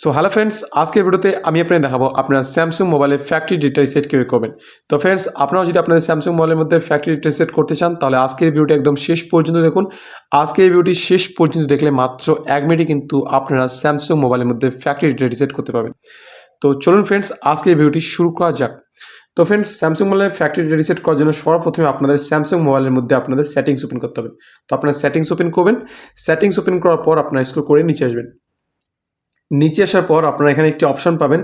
So hello friends আজকের ভিডিওতে আমি আপনাদের দেখাবো আপনার স্যামসাং মোবাইলের ফ্যাক্টরি ডেটা সেট কীভাবে করবেন। তো ফ্রেন্ডস আপনারাও যদি আপনাদের স্যামসাং মোবাইলের মধ্যে ফ্যাক্টরি ডেটা সেট করতে চান, তাহলে আজকের ভিডিওটি একদম শেষ পর্যন্ত দেখুন। আজকে এই ভিডিওটি শেষ পর্যন্ত দেখলে মাত্র এক মিনিটে কিন্তু আপনারা স্যামসাং মোবাইলের মধ্যে ফ্যাক্টরি ডেটা সেট করতে পারবেন। তো চলুন ফ্রেন্ডস আজকে এই ভিডিওটি শুরু করা যাক। তো ফ্রেন্ডস স্যামসাং মোবাইলের ফ্যাক্টরি রিসেট করার জন্য সর্বপ্রথমে আপনাদের স্যামসাং মোবাইলের মধ্যে আপনাদের সেটিংস ওপেন করতে হবে। তো আপনারা সেটিংস ওপেন করবেন। সেটিংস ওপেন করার পর আপনারা স্ক্রল করে নিচে আসবেন। নিচে আসার পর আপনারা এখানে একটি অপশন পাবেন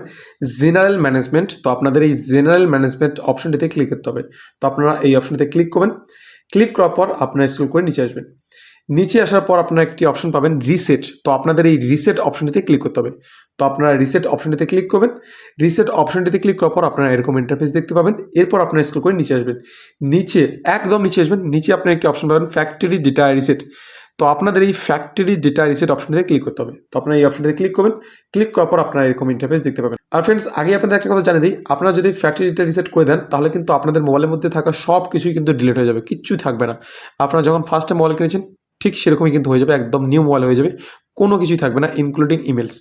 জেনারেল ম্যানেজমেন্ট তো আপনাদের এই জেনারেল ম্যানেজমেন্ট অপশনটিতে ক্লিক করতে হবে। তো আপনারা এই অপশনটিতে ক্লিক করবেন। ক্লিক করার পর আপনারা স্কুল করে নিচে আসবেন। নিচে আসার পর আপনারা একটি অপশন পাবেন রিসেট তো আপনাদের এই রিসেট অপশনটিতে ক্লিক করতে হবে। তো আপনারা রিসেট অপশনটিতে ক্লিক করবেন। রিসেট অপশনটিতে ক্লিক করার পর আপনারা এরকম ইন্টারফেস দেখতে পাবেন। এরপর আপনারা স্কুল করে নিচে আসবেন। নিচে, একদম নিচে আসবেন। নিচে আপনার একটি অপশন পাবেন ফ্যাক্টরি ডেটা রিসেট তো আপনাদের এই ফ্যাক্টরি ডেটা রিসেট অপশনটিতে ক্লিক করতে হবে। তো আপনারা এই অপশনটিতে ক্লিক করবেন। ক্লিক করার পর আপনারা এরকম ইন্টারফেস দেখতে পাবেন। আর ফ্রেন্ডস আগে আপনাদের একটা কথা জানিয়ে দিই। আপনারা যদি ফ্যাক্টরি ডেটা রিসেট করে দেন, তাহলে কিন্তু আপনাদের মোবাইলের মধ্যে থাকা সব কিছুই কিন্তু ডিলিট হয়ে যাবে। কিচ্ছু থাকবে না। আপনারা যখন ফার্স্টে মোবাইল কিনেছেন, ঠিক সেরকমই কিন্তু হয়ে যাবে। একদম নিউ মোবাইল হয়ে যাবে। কোনো কিছুই থাকবে না ইনক্লুডিং ইমেলস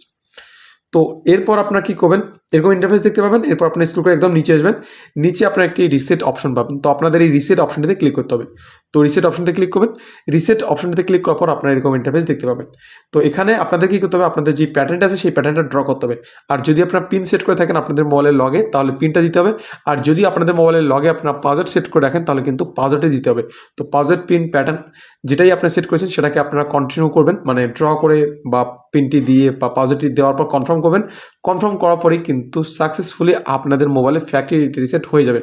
তো এরপর আপনার কী করবেন? এরকম ইন্টারফেস দেখতে পাবেন, এরপর আপনার স্ক্রল করে একদম নিচে আসবেন। নিচে আপনার একটি রিসেট অপশন পাবেন। তো আপনাদের এই রিসেট অপশনটিতে ক্লিক করতে হবে। তো রিসেট অপশনটিতে ক্লিক করবেন। রিসেট অপশনটিতে ক্লিক করার পর আপনার এরকম ইন্টারফেস দেখতে পাবেন। তো এখানে আপনাদের কী করতে হবে? আপনাদের যে প্যাটার্নটা আছে, সেই প্যাটার্নটা ড্র করতে হবে। আর যদি আপনার পিন সেট করে থাকেন আপনাদের মোবাইলের লগে তাহলে পিনটা দিতে হবে। আর যদি আপনাদের মোবাইলের লগে আপনার পাসওয়ার্ড সেট করে রাখেন, তাহলে কিন্তু পাসওয়ার্ডে দিতে হবে। তো পাসওয়ার্ড পিন প্যাটার্ন যেটাই আপনার সেট করেছেন, সেটাকে আপনারা কন্টিনিউ করবেন। মানে ড্র করে বা পিনটি দিয়ে বা পাসওয়ার্ডটি দেওয়ার পর কনফার্ম করবেন। কনফার্ম করার পরেই কিন্তু সাকসেসফুলি আপনাদের মোবাইলে ফ্যাক্টরি রিসেট হয়ে যাবে।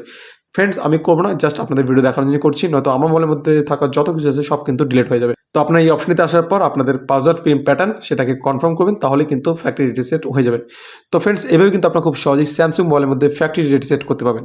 ফ্রেন্ডস আমি করব না জাস্ট আপনাদের ভিডিও দেখানোর জন্য করছি, নয়তো আমার মোবাইলের মধ্যে থাকা যত কিছু আছে সব কিন্তু ডিলিট হয়ে যাবে। তো আপনার এই অপশনটিতে আসার পর আপনাদের পাসওয়ার্ড পিন প্যাটার্ন সেটাকে কনফার্ম করবেন, তাহলে কিন্তু ফ্যাক্টরি রিসেট হয়ে যাবে। তো ফ্রেন্ডস এভাবে কিন্তু আপনার খুব সহজেই স্যামসুং মোবাইলের মধ্যে ফ্যাক্টরি রিসেট করতে পারবেন।